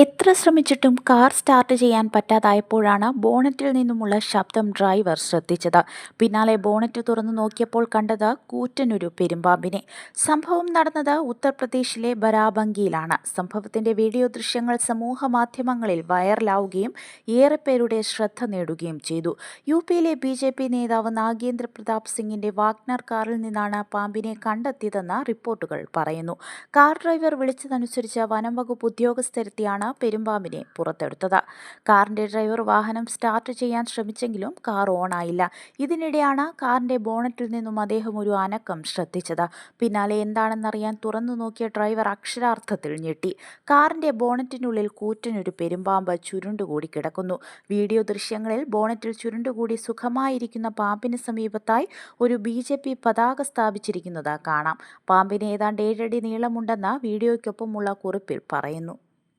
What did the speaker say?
എത്ര ശ്രമിച്ചിട്ടും car start ചെയ്യാൻ പറ്റാതായപ്പോഴാണ് ബോണറ്റിൽ നിന്നുമുള്ള ശബ്ദം ഡ്രൈവർ ശ്രദ്ധിച്ചത്. പിന്നാലെ ബോണറ്റ് തുറന്നു നോക്കിയപ്പോൾ കണ്ടത് കൂറ്റനൊരു പെരുമ്പാമ്പിനെ. സംഭവം നടന്നത് ഉത്തർപ്രദേശിലെ ബരാബങ്കിയിലാണ്. സംഭവത്തിന്റെ വീഡിയോ ദൃശ്യങ്ങൾ സമൂഹ മാധ്യമങ്ങളിൽ വൈറലാവുകയും ഏറെ പേരുടെ ശ്രദ്ധ നേടുകയും ചെയ്തു. യു പിയിലെ ബി ജെ പി നേതാവ് നാഗേന്ദ്ര പ്രതാപ് സിംഗിന്റെ വാഗ്നർ കാറിൽ നിന്നാണ് പാമ്പിനെ കണ്ടെത്തിയതെന്ന് റിപ്പോർട്ടുകൾ പറയുന്നു. കാർ ഡ്രൈവർ വിളിച്ചതനുസരിച്ച് വനം വകുപ്പ് ഉദ്യോഗസ്ഥരെത്തിയാണ് പെരുമ്പാമ്പിനെ പുറത്തെടുത്തത്. കാറിന്റെ ഡ്രൈവർ വാഹനം സ്റ്റാർട്ട് ചെയ്യാൻ ശ്രമിച്ചെങ്കിലും കാർ ഓണായില്ല ഇതിനിടെയാണ് കാറിന്റെ ബോണറ്റിൽ നിന്നും അദ്ദേഹം ഒരു അനക്കം ശ്രദ്ധിച്ചത്. പിന്നാലെ എന്താണെന്നറിയാൻ തുറന്നു നോക്കിയ ഡ്രൈവർ അക്ഷരാർത്ഥത്തിൽ ഞെട്ടി. കാറിന്റെ ബോണറ്റിനുള്ളിൽ കൂറ്റനൊരു പെരുമ്പാമ്പ് ചുരുണ്ടുകൂടി കിടക്കുന്നു. വീഡിയോ ദൃശ്യങ്ങളിൽ ബോണറ്റിൽ ചുരുണ്ടുകൂടി സുഖമായിരിക്കുന്ന പാമ്പിന് സമീപത്തായി ഒരു ബി ജെ പി പതാക സ്ഥാപിച്ചിരിക്കുന്നത് കാണാം. പാമ്പിന് ഏതാണ്ട് ഏഴടി നീളമുണ്ടെന്ന് വീഡിയോയ്ക്കൊപ്പമുള്ള കുറിപ്പിൽ പറയുന്നു.